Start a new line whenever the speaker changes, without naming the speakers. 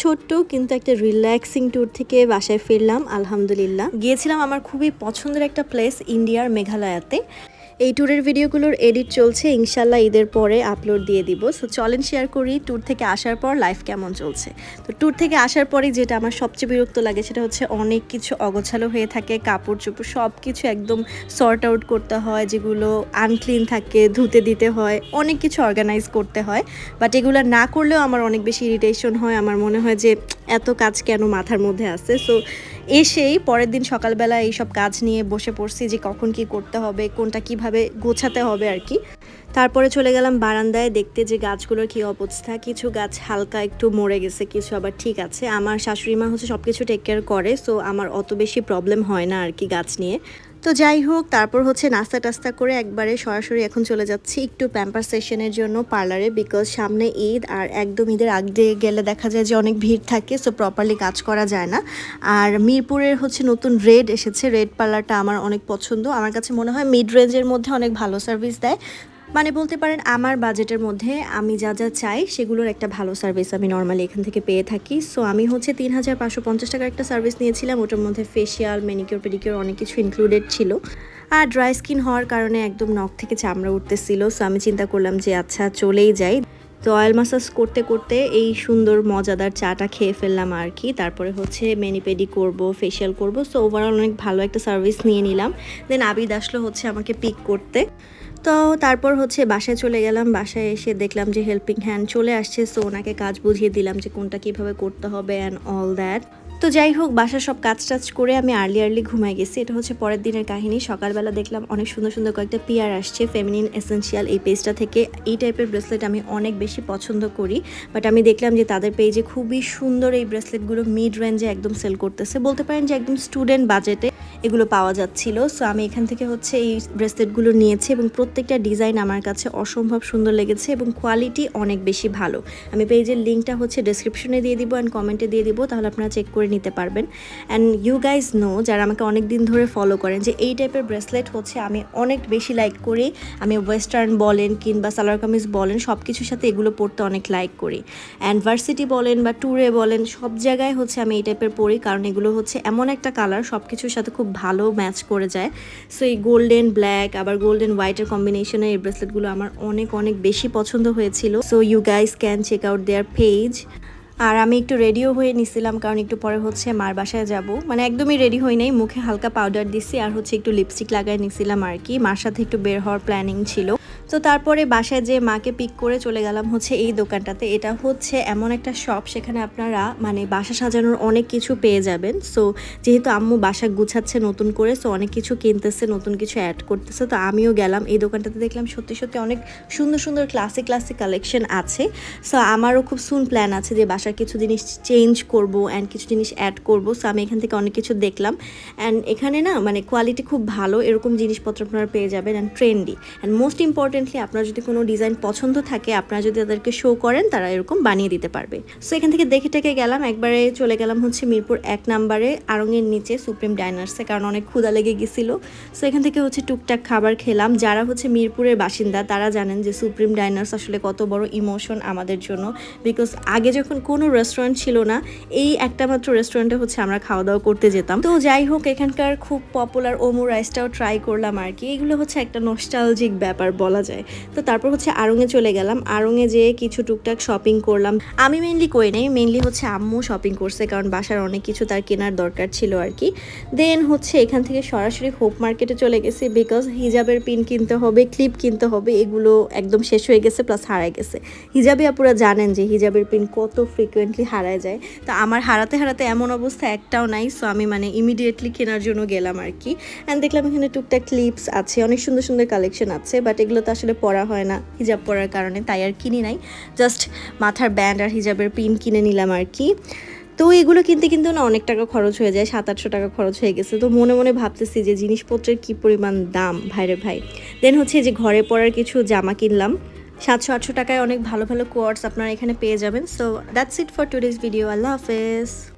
ছোট্ট কিন্তু একটা রিল্যাক্সিং ট্যুর থেকে বাসায় ফিরলাম, আলহামদুলিল্লাহ। গিয়েছিলাম আমার খুবই পছন্দের একটা প্লেস ইন্ডিয়ার মেঘালয়াতে। এই ট্যুরের ভিডিওগুলোর এডিট চলছে, ইনশাল্লাহ ঈদের পরে আপলোড দিয়ে দিব। সো চলেন শেয়ার করি ট্যুর থেকে আসার পর লাইফ কেমন চলছে। তো ট্যুর থেকে আসার পরেই যেটা আমার সবচেয়ে বিরক্ত লাগে সেটা হচ্ছে অনেক কিছু অগোছালো হয়ে থাকে, কাপড় চোপড় সব কিছু একদম সর্ট আউট করতে হয়, যেগুলো আনক্লিন থাকে, ধুতে দিতে হয়, অনেক কিছু অর্গানাইজ করতে হয়। বাট এগুলো না করলেও আমার অনেক বেশি ইরিটেশন হয়, আমার মনে হয় যে এত কাজ কেন মাথার মধ্যে আছে? সো এসেই পরের দিন সকালবেলা এইসব কাজ নিয়ে বসে পড়ছি যে কখন কি করতে হবে, কোনটা কীভাবে গোছাতে হবে আর কি। তারপরে চলে গেলাম বারান্দায় দেখতে যে গাছগুলোর কী অবস্থা। কিছু গাছ হালকা একটু মরে গেছে, কিছু আবার ঠিক আছে। আমার শাশুড়ি মা হচ্ছে সবকিছু টেক কেয়ার করে সো আমার অত বেশি প্রবলেম হয় না আর কি গাছ নিয়ে। তো যাই হোক, তারপর হচ্ছে নাস্তা টাস্তা করে একবারে সরাসরি এখন চলে যাচ্ছি একটু প্যাম্পার সেশনের জন্য পার্লারে বিকজ সামনে ঈদ আর একদম ঈদের আগ দিয়ে গেলে দেখা যায় যে অনেক ভিড় থাকে সো প্রপারলি কাজ করা যায় না। আর মিরপুরের হচ্ছে নতুন রেড এসেছে রেড পার্লারটা আমার অনেক পছন্দ। আমার কাছে মনে হয় মিড রেঞ্জের মধ্যে অনেক ভালো সার্ভিস দেয়। মানে বলতে পারেন, আমার বাজেটের মধ্যে আমি যা যা চাই সেগুলোর একটা ভালো সার্ভিস আমি নর্মালি এখান থেকে পেয়ে থাকি। সো আমি হচ্ছে তিন হাজার পাঁচশো পঞ্চাশ টাকার একটা সার্ভিস নিয়েছিলাম। ওটার মধ্যে ফেসিয়াল মেনিকিওর পেডিকিওর অনেক কিছু ইনক্লুডেড ছিল। আর ড্রাই স্কিন হওয়ার কারণে একদম নখ থেকে চামড়া উঠতেছিল। সো আমি চিন্তা করলাম যে আচ্ছা চলেই যাই। তো অয়েল মাসাজ করতে করতে এই সুন্দর, মজাদার চাটা খেয়ে ফেললাম আর কি তারপরে হচ্ছে মেনিপেডি করব ফেশিয়াল করব। সো ওভারঅল অনেক ভালো একটা সার্ভিস নিয়ে নিলাম। দেন আবিদ আসলো হচ্ছে আমাকে পিক করতে। তো তারপর হচ্ছে বাসায় চলে গেলাম। বাসায় এসে দেখলাম যে হেল্পিং হ্যান্ড চলে আসছে সো ওনাকে কাজ বুঝিয়ে দিলাম যে কোনটা কীভাবে করতে হবে অ্যান্ড অল দ্যাট তো যাই হোক বাসা সব কাজ টাজ করে আমি আর্লি আর্লি ঘুমাই গেছি। এটা হচ্ছে পরের দিনের কাহিনী। সকালবেলা দেখলাম অনেক সুন্দর সুন্দর কয়েকটা পিয়ার আসছে ফেমিনিন এসেন্সিয়াল এই পেজটা থেকে। এই টাইপের ব্রেসলেট আমি অনেক বেশি পছন্দ করি বাট আমি দেখলাম যে তাদের পেজে খুবই সুন্দর এই ব্রেসলেটগুলো মিড রেঞ্জে একদম সেল করতেছে। বলতে পারেন যে একদম স্টুডেন্ট বাজেটে এগুলো পাওয়া যাচ্ছিল। সো আমি এখান থেকে হচ্ছে এই ব্রেসলেটগুলো নিয়েছি এবং প্রত্যেকটা ডিজাইন আমার কাছে অসম্ভব সুন্দর লেগেছে এবং কোয়ালিটি অনেক বেশি ভালো। আমি পেজের লিঙ্কটা হচ্ছে ডেসক্রিপশনে দিয়ে দিব অ্যান্ড কমেন্টে দিয়ে দিব, তাহলে আপনারা চেক করে নিতে পারবেন। অ্যান্ড ইউ গাইজ নো যারা আমাকে অনেক দিন ধরে ফলো করেন, যে এই টাইপের ব্রেসলেট হচ্ছে আমি অনেক বেশি লাইক করি। আমি ওয়েস্টার্ন বলেন কিংবা সালোয়ার কামিজ বলেন সব কিছুর সাথে এগুলো পরতে অনেক লাইক করি। অ্যান্ড ভার্সিটি বলেন বা ট্যুরে বলেন, সব জায়গায় হচ্ছে আমি এই টাইপের পরি, কারণ এগুলো হচ্ছে এমন একটা কালার সব কিছুর সাথে খুব ভালো ম্যাচ করে যায়। সো এই গোল্ডেন ব্ল্যাক আবার গোল্ডেন হোয়াইটের কম্বিনেশনে এই ব্রেসলেটগুলো আমার অনেক অনেক বেশি পছন্দ হয়েছিল। So you guys can check out their page আর আমি একটু রেডিও হয়ে নিছিলাম, কারণ একটু পরে হচ্ছে মার বাসায় যাব। মানে একদমই রেডি হই নাই, মুখে হালকা পাউডার দিছি, আর হচ্ছে একটু লিপস্টিক লাগাই নিছিলাম আর কি। মার সাথে একটু বের হওয়ার প্ল্যানিং ছিল। তো তারপরে বাসায় যে মাকে পিক করে চলে গেলাম হচ্ছে এই দোকানটাতে। এটা হচ্ছে এমন একটা শপ সেখানে আপনারা মানে বাসা সাজানোর অনেক কিছু পেয়ে যাবেন। সো যেহেতু আম্মু বাসা গুছাচ্ছে নতুন করে সো অনেক কিছু কিনতেছে, নতুন কিছু অ্যাড করতেছে। তো আমিও গেলাম এই দোকানটাতে দেখলাম সত্যি সত্যি অনেক সুন্দর সুন্দর ক্লাসিক ক্লাসিক কালেকশন আছে। সো আমারও খুব সুন প্ল্যান আছে যে বাসার কিছু জিনিস চেঞ্জ করব অ্যান্ড কিছু জিনিস অ্যাড করব। সো আমি এখান থেকে অনেক কিছু দেখলাম। অ্যান্ড এখানে না মানে কোয়ালিটি খুব ভালো, এরকম জিনিসপত্র আপনারা পেয়ে যাবেন and trendy and most importantly আপনার যদি কোনো ডিজাইন পছন্দ থাকে, আপনারা যদি তাদেরকে শো করেন, তারা এরকম বানিয়ে দিতে পারবে। সো এখান থেকে দেখে টেকে গেলাম। একবারে চলে গেলাম হচ্ছে মিরপুর এক নাম্বারে আড়ঙের নিচে সুপ্রিম ডাইনার্সে কারণ অনেক ক্ষুদা লেগে গেছিল। সো এখান থেকে হচ্ছে টুকটাক খাবার খেলাম। যারা হচ্ছে মিরপুরের বাসিন্দা, তারা জানেন যে সুপ্রিম ডাইনার্স আসলে কত বড় ইমোশন আমাদের জন্য। বিকজ আগে যখন কোনো রেস্টুরেন্ট ছিল না, এই একটা মাত্র রেস্টুরেন্টে হচ্ছে আমরা খাওয়া দাওয়া করতে যেতাম। তো যাই হোক, এখানকার খুব পপুলার ওমো রাইসটাও ট্রাই করলাম আর কি। এগুলো হচ্ছে একটা নস্টালজিক ব্যাপার বলা যায়। তো তারপর হচ্ছে আড়ঙে চলে গেলাম। আড়ঙে যেয়ে কিছু টুকটাক শপিং করলাম। আমি মেনলি করি নাই মেনলি হচ্ছে আম্মু শপিং করছে, কারণ বাসার অনেক কিছু তার কেনার দরকার ছিল আর কি। দেন হচ্ছে এখান থেকে সরাসরি হোপ মার্কেটে চলে গেছি বিকজ হিজাবের পিন কিনতে হবে ক্লিপ কিনতে হবে, এগুলো একদম শেষ হয়ে গেছে প্লাস হারায় গেছে। হিজাবে আপুরা জানেন যে হিজাবের পিন কত ফ্রিকুয়েন্টলি হারায় যায়। তো আমার হারাতে হারাতে এমন অবস্থা একটাও নাই সো আমি মানে ইমিডিয়েটলি কেনার জন্য গেলাম আর কি। অ্যান্ড দেখলাম এখানে টুকটাক ক্লিপস আছে, অনেক সুন্দর সুন্দর কালেকশন আছে বাট এগুলো তো আসলে পরা হয় না, হিজাব পরার কারণে, তাই আর কিনি নাই। জাস্ট মাথার ব্যান্ড আর হিজাবের পিন কিনে নিলাম আর কি। তো এগুলো কিনতে কিন্তু না অনেক টাকা খরচ হয়ে যায়, সাত আটশো টাকা খরচ হয়ে গেছে। তো মনে মনে ভাবতেছি যে জিনিসপত্রের কি পরিমাণ দাম, ভাইরে ভাই। দেন হচ্ছে যে ঘরে পরার কিছু জামা কিনলাম। সাতশো আটশো টাকায় অনেক ভালো ভালো কোয়ার্টস আপনারা এখানে পেয়ে যাবেন। So that's it for today's video আল্লাহ হাফেজ।